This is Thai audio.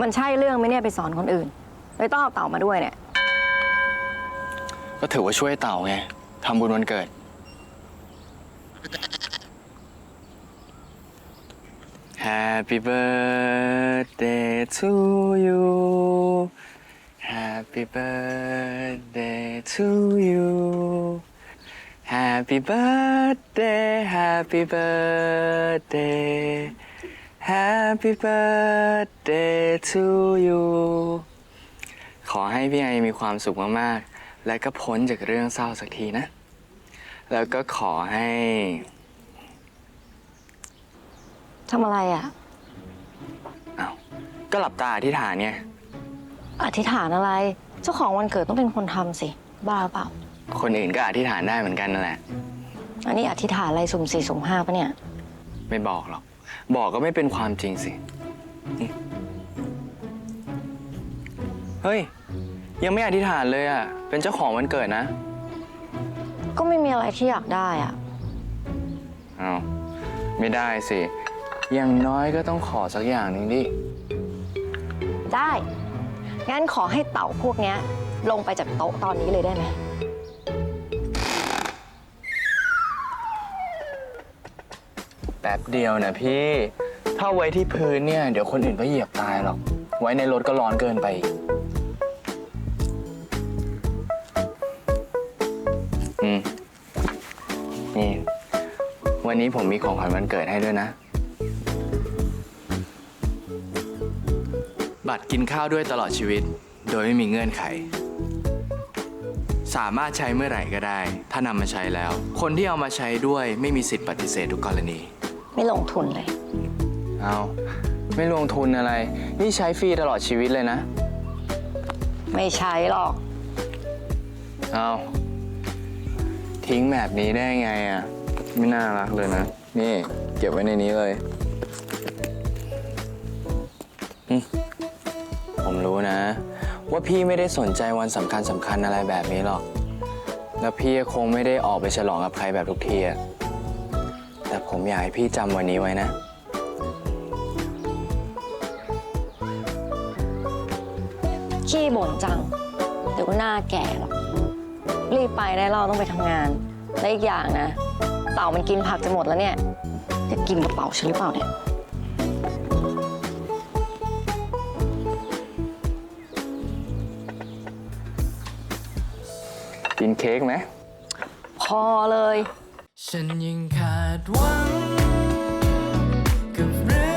มันใช่เรื่องไหมเนี่ยไปสอนคนอื่นเลยต้องเอาเต่ามาด้วยเนี่ย ก็ถือว่าช่วยเต่าไงทำบุญวันเกิด Happy birthday to you Happy birthday to you Happy birthday Happy birthday Happy birthday to you ขอให้พี่ไอมีความสุขมากๆ และก็พ้นจากเรื่องเศร้าสักทีนะ แล้วก็ขอให้ ทำอะไรอะอ้าวก็หลับตาอธิษฐานไงอธิษฐานอะไร เจ้าของวันเกิดต้องเป็นคนทำสิ บ้าเปล่า คนอื่นก็อธิษฐานได้เหมือนกันนั่นแหละ อันนี้อธิษฐานอะไรสุ่มสี่สุ่มห้าปะเนี่ย ไม่บอกหรอก บอกก็ไม่เป็นความจริงสินี่เฮ้ย ยังไม่อธิษฐานเลยอะ เป็นเจ้าของวันเกิดนะ ก็ไม่มีอะไรที่อยากได้อะ เอาไม่ได้สิ อย่างน้อยก็ต้องขอสักอย่างหนึ่งดิ ได้ งั้นขอให้เต่าพวกเนี้ย ลงไปจากโต๊ะตอนนี้เลยได้ไหม ป๊บเดียวนะพี่ ถ้าไว้ที่พื้นเนี่ย เดี๋ยวคนอื่นก็เหยียบตายหรอก ไว้ในรถก็ร้อนเกินไปอีกอืม นี่ วันนี้ผมมีของขวัญวันเกิดให้ด้วยนะ บัตรกินข้าวด้วยตลอดชีวิต โดยไม่มีเงื่อนไข สามารถใช้เมื่อไหร่ก็ได้ ถ้านำมาใช้แล้ว คนที่เอามาใช้ด้วยไม่มีสิทธิ์ปฏิเสธทุกกรณี ไม่ลงทุนเลย เอาไม่ลงทุนอะไร นี่ใช้ฟรีตลอดชีวิตเลยนะ ไม่ใช้หรอก เอาทิ้งแบบนี้ได้ไงอะ ไม่น่ารักเลยนะ นี่ เก็บไว้ในนี้เลยอืมผมรู้นะ ว่าพี่ไม่ได้สนใจวันสำคัญสำคัญอะไรแบบนี้หรอก แล้วพี่ก็คงไม่ได้ออกไปฉลองกับใครแบบทุกทีอะแต่ ผมอยากให้พี่จำวันนี้ไว้นะ ขี้บ่นจัง เดี๋ยวก็หน้าแก่หรอกรีบไปได้เราต้องไปทำงาน และอีกอย่างนะ เต่ามันกินผักจะหมดแล้วเนี่ย จะกินกระเป๋าฉันหรือเปล่าเนี่ย กินเค้กไหม พอเลย ฉันยังขาดหวังกับเรื่อง